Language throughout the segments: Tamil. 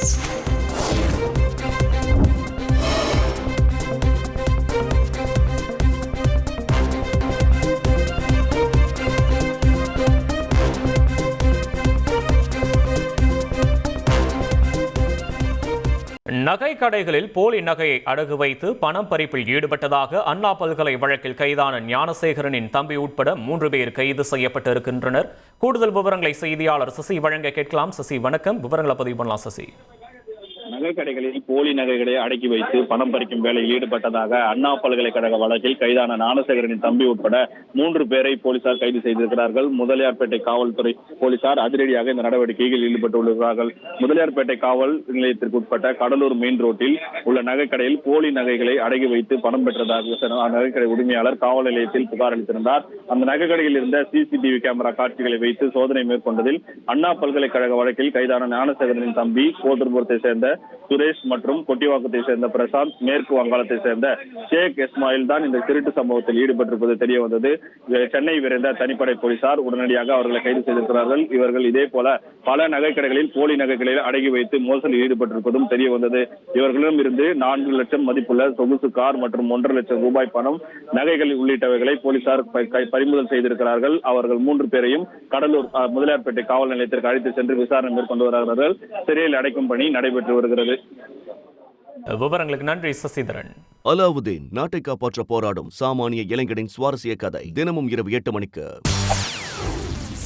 abraço. நகை கடைகளில் போலி நகையை அடகு வைத்து பணம் பறிப்பில் ஈடுபட்டதாக அண்ணா பல்கலை வழக்கில் கைதான ஞானசேகரனின் தம்பி உட்பட மூன்று பேர் கைது செய்யப்பட்டிருக்கின்றனர். கூடுதல் விவரங்களை செய்தியாளர் சசி வழங்க கேட்கலாம். சசி வணக்கம். விவரங்களை பதிவு பண்ணலாம் சசி. நகைக்கடைகளில் போலி நகைகளை அடக்கி வைத்து பணம் பறிக்கும் வேலையில் ஈடுபட்டதாக அண்ணா பல்கலைக்கழக வழக்கில் கைதான ஞானசேகரனின் தம்பி உட்பட மூன்று பேரை போலீசார் கைது செய்திருக்கிறார்கள். முதலியார்பேட்டை காவல்துறை போலீசார் அதிரடியாக இந்த நடவடிக்கையில் ஈடுபட்டுள்ளார்கள். முதலியார்பேட்டை காவல் நிலையத்திற்கு உட்பட்ட கடலூர் மெயின் ரோட்டில் உள்ள நகைக்கடையில் போலி நகைகளை அடகி வைத்து பணம் பெற்றதாக நகைக்கடை உரிமையாளர் காவல் நிலையத்தில் புகார் அளித்திருந்தார். அந்த நகைக்கடையில் இருந்த சிசிடிவி கேமரா காட்சிகளை வைத்து சோதனை மேற்கொண்டதில் அண்ணா பல்கலைக்கழக வழக்கில் கைதான ஞானசேகரனின் தம்பி கோட்டூர்புரத்தை சேர்ந்த சுரேஷ் மற்றும் கொட்டிவாக்கத்தை சேர்ந்த பிரசாந்த் மேற்கு வங்காளத்தை சேர்ந்த ஷேக் இஸ்மாயில் தான் இந்த திருட்டு சம்பவத்தில் ஈடுபட்டிருப்பது தெரிய வந்தது. சென்னை விரைந்த தனிப்படை போலீசார் உடனடியாக அவர்களை கைது செய்திருக்கிறார்கள். இவர்கள் இதே போல பல நகைக்கடைகளில் போலி நகைகளில் அடகி வைத்து மோசடியில் ஈடுபட்டிருப்பதும் தெரிய வந்தது. இவர்களிடம் இருந்து நான்கு லட்சம் மதிப்புள்ள சொகுசு கார் மற்றும் ஒன்றரை லட்சம் ரூபாய் பணம் நகைகள் உள்ளிட்டவைகளை போலீசார் பறிமுதல் செய்திருக்கிறார்கள். அவர்கள் மூன்று பேரையும் கடலூர் முதலியார்பேட்டை காவல் நிலையத்திற்கு அழைத்து சென்று விசாரணை மேற்கொண்டு வருகிறார்கள். சிறையில் அடைக்கும் பணி நடைபெற்று வருகிறது. விவரங்களுக்கு நன்றி சசிதரன். அலாவுதீன் நாட்டை காப்பாற்ற போராடும் சாமானிய இளைஞனின் சுவாரஸ்ய கதை தினமும் இரவு எட்டு மணிக்கு.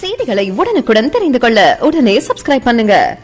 செய்திகளை உடனுக்குடன் தெரிந்து கொள்ள உடனே சப்ஸ்கிரைப் பண்ணுங்க.